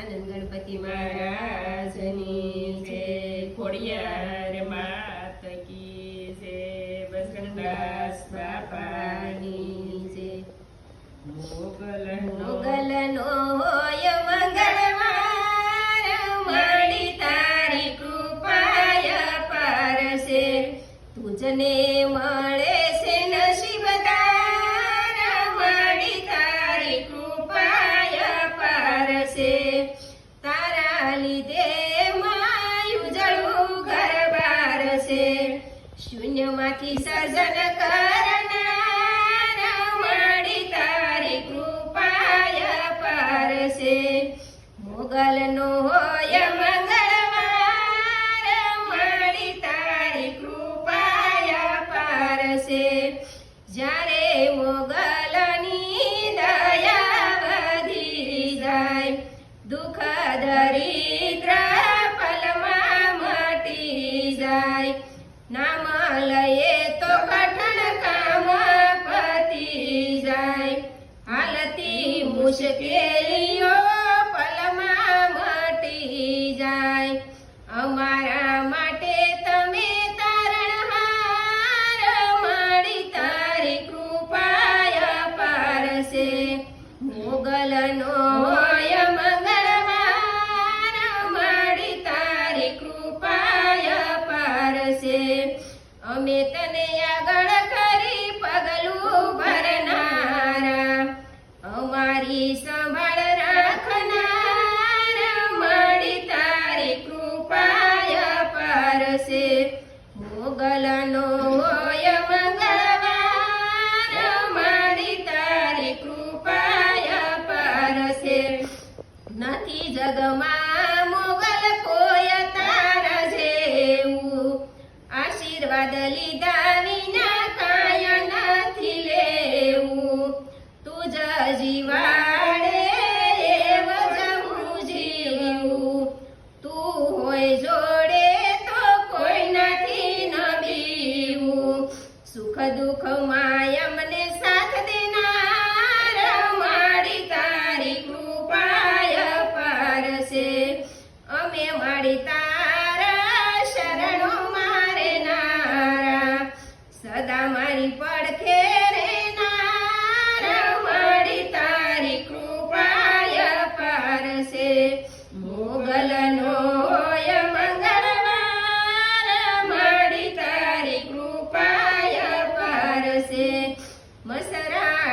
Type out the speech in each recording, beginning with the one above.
સચ્ચિદાનંદ ગણપતિ મહારાજની જય. ખોડિયાર માત કી જય બસગણદાસ બાપાની જય મોગલનો મોગલનો હોય મંગળવાર મળી તારી કૃપાય પારસે. તુજને શૂન્યમાંથી સર્જન કરનાર મળી તારી કૃપાય પારશે મોગલનો હોય તારી કૃપાય પારશે જ્યારે મોગલની દયા વધી જાય, દુઃખ, દરિદ્ર મોગલનો હોય મંગળવાર મળી તારી કૃપાય પારશે અમે તને આગળ કરી પગલું ભરનારા. અમારી સંભાળ રાખનાર મળી તારી કૃપાય પારશે મોગલનો પારસે નથી જગમાં મોગલ કોય તારા જેવું. આશીર્વાદ લીધા વિના કાય નથી લેવું. તું જ જીવાડે જીવું. તું હોય જોડે તો કોઈ નથી સુખ દુઃખ માય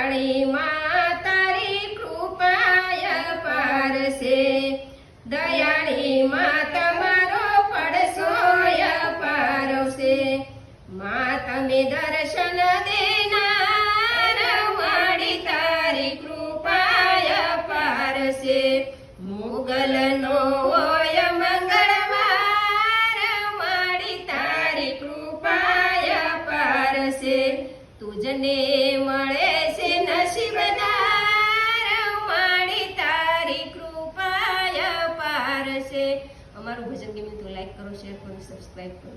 માં તારી કૃપાય પારસે. દયાળી તમારો પડશો પારશે માં, તમે દર્શન દેનાર વાળી તારી કૃપાય પારસે. મુગલનો હોય મંગળવાર તારી કૃપાય પારસે. તુજને મળે અમારું ભજન ગમ્યું તો લાઈક કરો શેર કરો સબસ્ક્રાઈબ કરો.